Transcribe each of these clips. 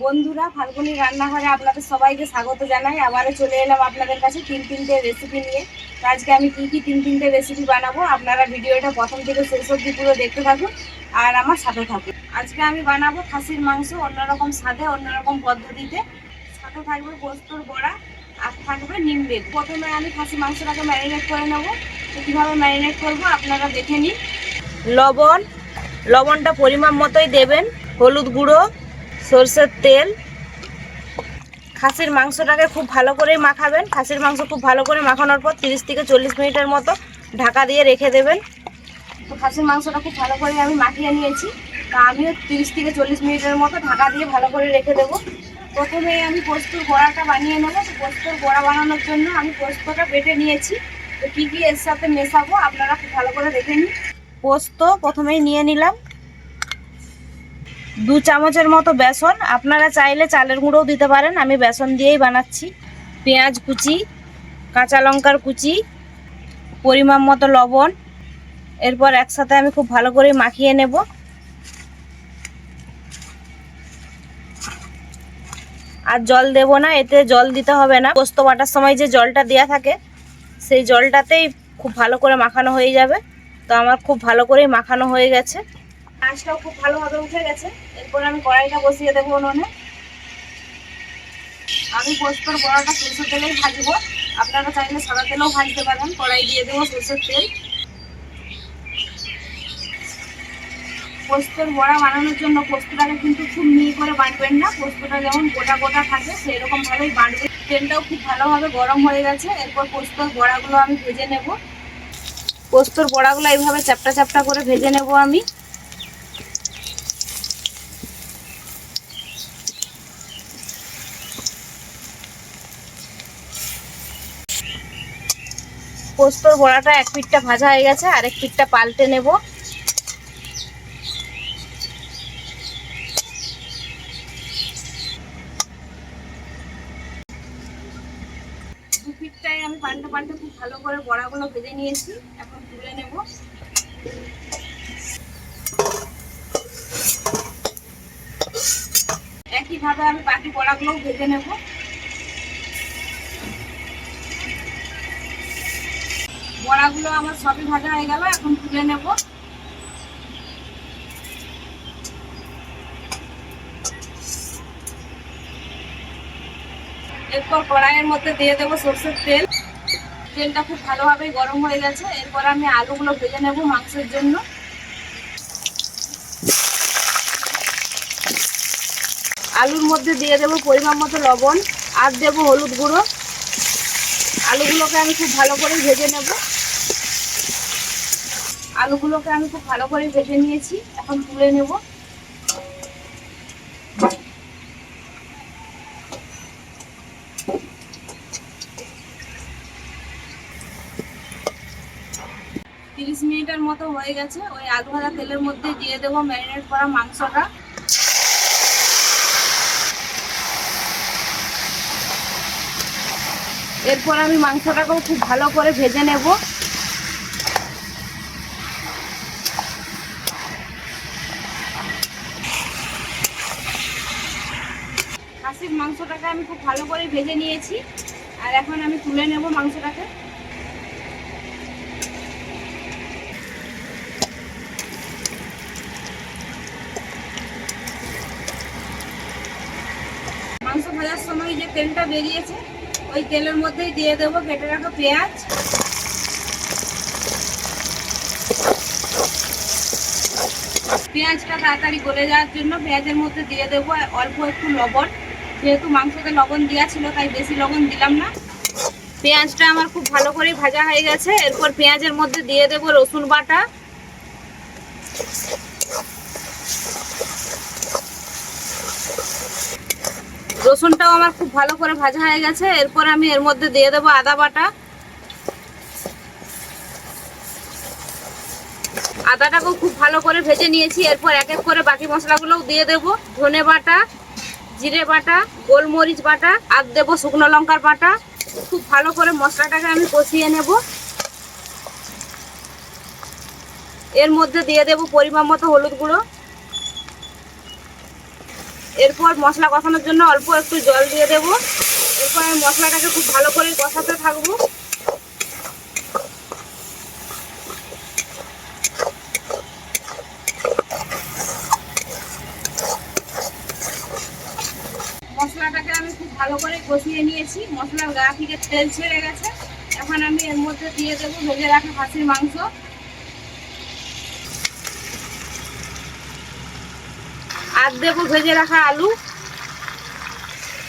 বন্ধুরা ফাল্গুনি রান্নাঘরে আপনাদের সবাইকে স্বাগত জানাই। আবারও চলে এলাম আপনাদের কাছে তিন তিনটে রেসিপি নিয়ে। তো আজকে আমি কী কী তিন তিনটে রেসিপি বানাবো, আপনারা ভিডিওটা প্রথম থেকে শেষ অবধি পুরো দেখতে থাকুন আর আমার সাথে থাকুন। আজকে আমি বানাবো খাসির মাংস, অন্যরকম স্বাদে, অন্যরকম পদ্ধতিতে। সাথে থাকবে পোস্তর বড়া, আর থাকবে নিম বেগ প্রথমে আমি খাসি মাংসটাকে ম্যারিনেট করে নেব। তো কীভাবে ম্যারিনেট করব আপনারা দেখে নিন। লবণ, লবণটা পরিমাণ মতোই দেবেন, হলুদ গুঁড়ো সরষের তেল। খাসির মাংসটাকে খুব ভালো করেই মাখাবেন। খাসির মাংস খুব ভালো করে মাখানোর পর তিরিশ থেকে চল্লিশ মিনিটের মতো ঢাকা দিয়ে রেখে দেবেন। তো খাসির মাংসটা খুব ভালো করে আমি মাখিয়ে নিয়েছি। তা আমিও তিরিশ থেকে চল্লিশ মিনিটের মতো ঢাকা দিয়ে ভালো করে রেখে দেবো। প্রথমে আমি পোস্তর বড়াটা বানিয়ে নেব। তো পোস্তর বড়া বানানোর জন্য আমি পোস্তটা বেটে নিয়েছি। তো কী কী এর সাথে মেশাবো আপনারা খুব ভালো করে দেখে নিন। পোস্ত প্রথমেই নিয়ে নিলাম। দু চামচের মতো বেসন। আপনারা চাইলে চালের গুঁড়োও দিতে পারেন। আমি বেসন দিয়েই বানাচ্ছি। পেঁয়াজ কুচি, কাঁচা লঙ্কার কুচি, পরিমাণ মতো লবণ। এরপর একসাথে আমি খুব ভালো করে মাখিয়ে নেব। আর জল দেব না, এতে জল দিতে হবে না। পোস্ত বাটার সময় যে জলটা দেওয়া থাকে, সেই জলটাতেই খুব ভালো করে মাখানো হয়ে যাবে। তো আমার খুব ভালো করেই মাখানো হয়ে গেছে। আঁচটাও খুব ভালোভাবে উঠে গেছে। এরপর আমি কড়াইটা বসিয়ে দেবো উনুনে। আমি পোস্তর বড়াটা সরষের তেলেই ভাজবো। আপনারা চাইলে সাদা তেলেও ভাজতে পারেন। কড়াই দিয়ে দেবো সরষের তেল। পোস্তর বড়া বানানোর জন্য পোস্তটাকে কিন্তু খুব মিহি করে বাটবেন না। পোস্তটা যেমন গোটা গোটা থাকে সেই রকম ভাবেই বাটবেন। তেলটাও খুব ভালোভাবে গরম হয়ে গেছে। এরপর পোস্তর বড়াগুলো আমি ভেজে নেব। পোস্তর বড়াগুলো এইভাবে চ্যাপটা চ্যাপটা করে ভেজে নেব আমি। পোস্তর বড়াটা এক পিঠটা ভাজা হয়ে গেছে আরেক পিঠটা পাল্টে নেব। দু পিঠটাই আমি পাল্টে পাল্টে খুব ভালো করে বড়াগুলো ভেজে নিয়েছি, এখন তুলে নেব। একইভাবে আমি বাকি বড়াগুলোও ভেজে নেব। বড়াগুলো আমার সবই ভাজা হয়ে গেল, এখন তুলে নেব। এরপর কড়াইয়ের মধ্যে দিয়ে দেবো সর্ষের তেল। তেলটা খুব ভালোভাবে গরম হয়ে গেছে। এরপর আমি আলুগুলো ভেজে নেব মাংসের জন্য। আলুর মধ্যে দিয়ে দেবো পরিমাণ মতো লবণ, আর দেবো হলুদ গুঁড়ো। আলুগুলোকে আমি খুব ভালো করে ভেজে নেব। আলুগুলোকে আমি খুব ভালো করে ভেজে নিয়েছি। এখন তুলে নেব। তিরিশ মিনিটের মতো হয়ে গেছে। ওই আলু ভাজা তেলের মধ্যে দিয়ে দেবো ম্যারিনেট করা মাংসটা। এরপর আমি মাংসটাকেও খুব ভালো করে ভেজে নেব খাসির মাংসটাকে আমি খুব ভালো করে ভেজে নিয়েছি। আর এখন আমি তুলে নেব মাংসটাকে। মাংস ভাজার সময় যে তেলটা বেরিয়েছে, ওই তেলের মধ্যেই দিয়ে দেবো কেটে রাখা পেঁয়াজ। পেঁয়াজটা তাড়াতাড়ি গলে যাওয়ার জন্য পেঁয়াজের মধ্যে দিয়ে দেবো অল্প একটু লবণ। যেহেতু মাংসতে লবণ দেওয়া ছিল, তাই বেশি লবণ দিলাম না। পেঁয়াজটা আমার খুব ভালো করে ভাজা হয়ে গেছে। এরপর পেঁয়াজের মধ্যে দিয়ে দেবো রসুন বাটা। রসুনটাও আমার খুব ভালো করে ভাজা হয়ে গেছে। এরপর আমি এর মধ্যে দিয়ে দেবো আদা বাটা। আদাটাকেও খুব ভালো করে ভেজে নিয়েছি। এরপর এক এক করে বাকি মশলাগুলোও দিয়ে দেবো। ধনে বাটা জিরে বাটা, গোলমরিচ বাটা, আর দেবো শুকনো লঙ্কার বাটা। খুব ভালো করে মশলাটাকে আমি কষিয়ে নেব। এর মধ্যে দিয়ে দেবো পরিমাণ মতো হলুদ গুঁড়ো। এরপর মশলা কষানোর জন্য অল্প একটু জল দিয়ে দেব। এরপর আমি মশলাটাকে খুব ভালো করে কষাতে থাকব। মশলাটাকে আমি খুব ভালো করে কষিয়ে নিয়েছি। মশলার গা থেকে তেল ছেড়ে গেছে। এখন আমি এর মধ্যে দিয়ে দেবো ভেজে রাখা খাসির মাংস। আর দেবো ভেজে রাখা আলু।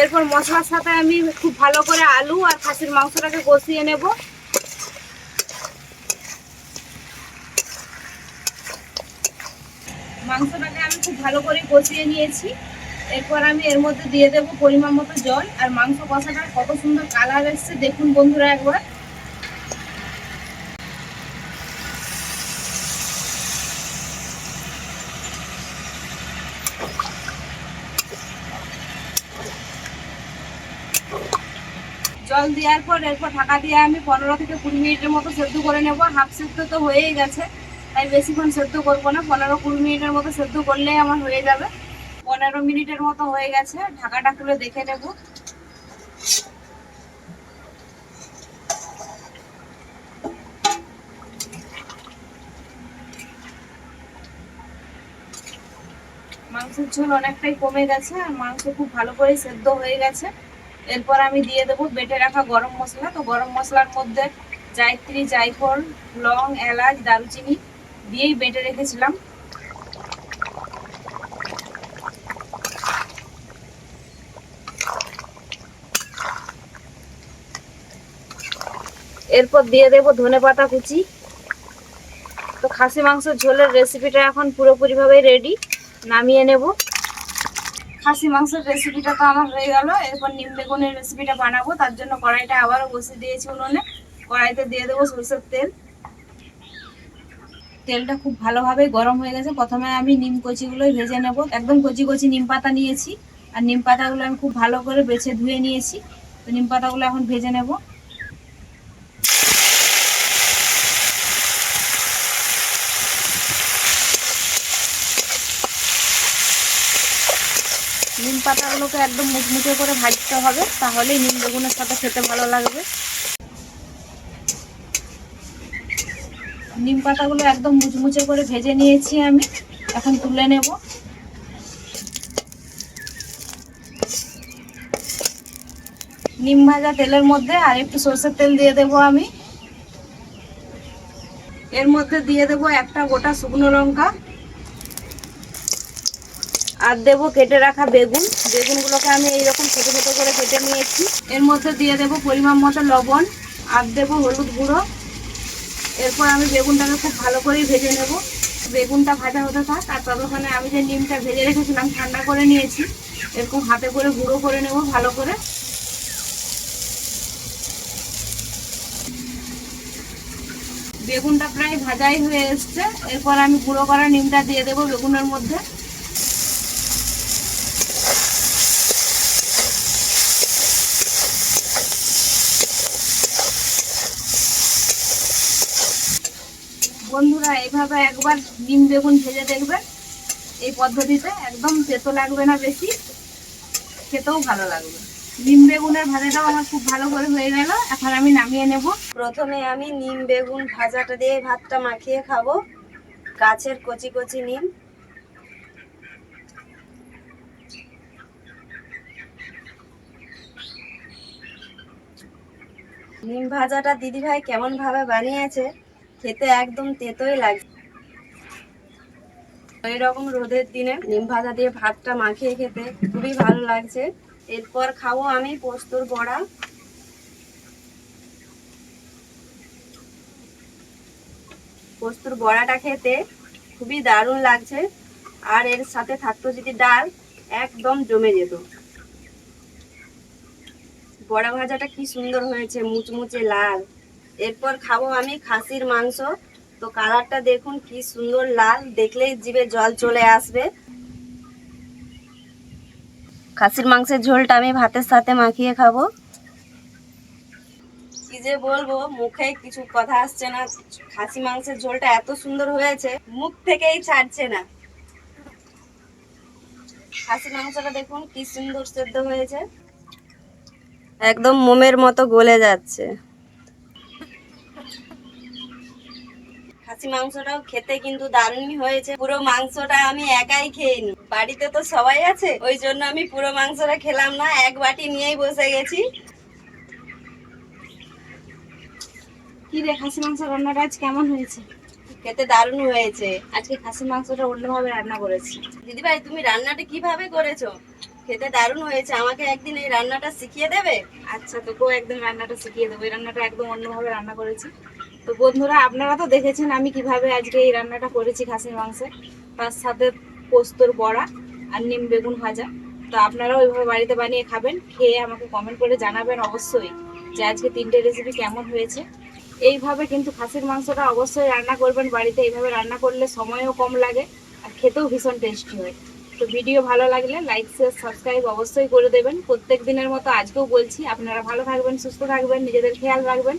এরপর মশলার সাথে আমি খুব ভালো করে আলু আর খাসির মাংসটাকে কষিয়ে নেব। মাংসটাকে আমি খুব ভালো করে কষিয়ে নিয়েছি। এরপর আমি এর মধ্যে দিয়ে দেবো পরিমাণ মতো জল আর মাংস কষাটা কত সুন্দর কালার এসছে। দেখুন বন্ধুরা একবার। জল দেওয়ার পর, এরপর ঢাকা দিয়ে আমি পনেরো থেকে কুড়ি মিনিটের মতো সেদ্ধ করে নেব। হাফ সেদ্ধ তো হয়েই গেছে, তাই বেশিক্ষণ সেদ্ধ করব না। পনেরো কুড়ি মিনিটের মতো সেদ্ধ করলেই আমার হয়ে যাবে। পনেরো মিনিটের মতো হয়ে গেছে, ঢাকাটা খুলে দেখে নেব। মাংসের ঝোল অনেকটাই কমে গেছে, আর মাংস খুব ভালো করে সেদ্ধ হয়ে গেছে। এরপর আমি দিয়ে দেবো বেটে রাখা গরম মশলা। তো গরম মশলার মধ্যে জায়ত্রী, জায়ফল, লং, এলাচ, দারুচিনি দিয়েই বেটে রেখেছিলাম। এরপর দিয়ে দেবো ধনে পাতা কুচি। তো খাসি মাংসের ঝোলের রেসিপিটা এখন পুরোপুরিভাবে রেডি নামিয়ে নেব। খাসি মাংসের রেসিপিটা তো আমার হয়ে গেল, এরপর নিম বেগুনের রেসিপিটা বানাবো, তার জন্য কড়াইটা আবারও বসিয়ে দিয়েছি উনুনে। কড়াইতে দিয়ে দেবো সরষের তেল। তেলটা খুব ভালোভাবে গরম হয়ে গেছে। প্রথমে আমি নিম কচিগুলোই ভেজে নেব। একদম কচি কচি নিম পাতা নিয়েছি। আর নিম পাতাগুলো আমি খুব ভালো করে বেছে ধুয়ে নিয়েছি। তো নিম পাতাগুলো এখন ভেজে নেব নিম পাতাগুলোকে একদম মুচমুচে করে ভাজতে হবে, তাহলেই নিম বেগুনের সাথে খেতে ভালো লাগবে। নিম পাতাগুলো একদম মুচমুচে করে ভেজে নিয়েছি আমি, এখন তুলে নেব। নিম ভাজা তেলের মধ্যে আর একটু সরষের তেল দিয়ে দেব আমি। এর মধ্যে দিয়ে দেব একটা গোটা শুকনো লঙ্কা। আর দেব কেটে রাখা বেগুন। বেগুনগুলোকে আমি এইরকম ছোটো ছোটো করে কেটে নিয়েছি। এর মধ্যে দিয়ে দেব পরিমাণ মতো লবণ, আর দেব হলুদ গুঁড়ো। এরপর আমি বেগুনটাকে খুব ভালো করেই ভেজে নেব। বেগুনটা ভাজা হতে থাক, আর ততক্ষণে আমি যে নিমটা ভেজে রেখেছিলাম, ঠান্ডা করে নিয়েছি, এরকম হাতে করে গুঁড়ো করে নেব ভালো করে। বেগুনটা প্রায় ভাজাই হয়ে এসছে। এরপর আমি গুঁড়ো করা নিমটা দিয়ে দেবো বেগুনের মধ্যে বন্ধুরা এইভাবে একবার ডিম বেগুন ভেজে দেখবেন এই পদ্ধতিতে একদম তেতো লাগবে না বেশি, খেতেও ভালো লাগবে। নিম বেগুনের ভাজাটাও আমার খুব ভালো করে হয়ে গেল, এখন আমি নামিয়ে নেব। প্রথমে আমি নিম বেগুন ভাজাটা দিয়ে ভাতটা মাখিয়ে খাব, গাছের কচি কচি নিম। নিম ভাজাটা দিদিভাই কেমন ভাবে বানিয়েছে খেতে একদম তেতোই লাগছে এরকম রোদের দিনে নিম ভাজা দিয়ে ভাতটা মাখিয়ে খেতে খুবই ভালো লাগছে। এরপর খাব আমি পোস্তর বড়া। পোস্তর বড়াটা খেতে খুবই দারুণ লাগছে। আর এর সাথে থাকতো যদি ডাল, একদম জমে যেত। বড়া ভাজাটা কি সুন্দর হয়েছে, মুচমুচে লাল। এরপর খাব আমি খাসির মাংস। তো কালারটা দেখুন, কি সুন্দর লাল। দেখলেই জিভে জল চলে আসবে। খাসির মাংসের ঝোলটা আমি ভাতের সাথে মাখিয়ে খাব। কি যে বলব, মুখে কিছু কথা আসছে না। খাসি মাংসের ঝোলটা এত সুন্দর হয়েছে, মুখ থেকেই ছাড়ছে না। খাসি মাংসটা দেখুন, কি সুন্দর সেদ্ধ হয়েছে। একদম মোমের মতো গলে যাচ্ছে। খাসি মাংসটাও খেতে কিন্তু দারুণই হয়েছে। পুরো মাংসটা আমি একাই খেয়ে নি বাড়িতে তো সবাই আছে ওই জন্য আমি পুরো মাংসটা খেলাম না এক বাটি নিয়েই বসে গেছি। কি রে খাসি মাংস রান্নাটা আজ কেমন হয়েছে? খেতে দারুণ হয়েছে। আজকে খাসি মাংসটা অন্যভাবে রান্না করেছি। দিদিভাই তুমি রান্নাটা কীভাবে করেছ? খেতে দারুণ হয়েছে। আমাকে একদিন এই রান্নাটা শিখিয়ে দেবে? আচ্ছা তোকেও একদম রান্নাটা শিখিয়ে দেবো। এই রান্নাটা একদম অন্যভাবে রান্না করেছি। তো বন্ধুরা, আপনারা তো দেখেছেন আমি কীভাবে আজকে এই রান্নাটা করেছি খাসির মাংসে। তার সাথে পোস্তর বড়া আর নিম বেগুন ভাজা। তো আপনারাও ওইভাবে বাড়িতে বানিয়ে খাবেন, খেয়ে আমাকে কমেন্ট করে জানাবেন অবশ্যই যে আজকে তিনটে রেসিপি কেমন হয়েছে। এইভাবে কিন্তু খাসির মাংসটা অবশ্যই রান্না করবেন বাড়িতে, এইভাবে রান্না করলে সময়ও কম লাগে আর খেতেও ভীষণ টেস্টি হয়। তো ভিডিও ভালো লাগলে লাইক শেয়ার সাবস্ক্রাইব অবশ্যই করে দেবেন। প্রত্যেক দিনের মতো আজকেও বলছি, আপনারা ভালো থাকবেন, সুস্থ থাকবেন, নিজেদের খেয়াল রাখবেন।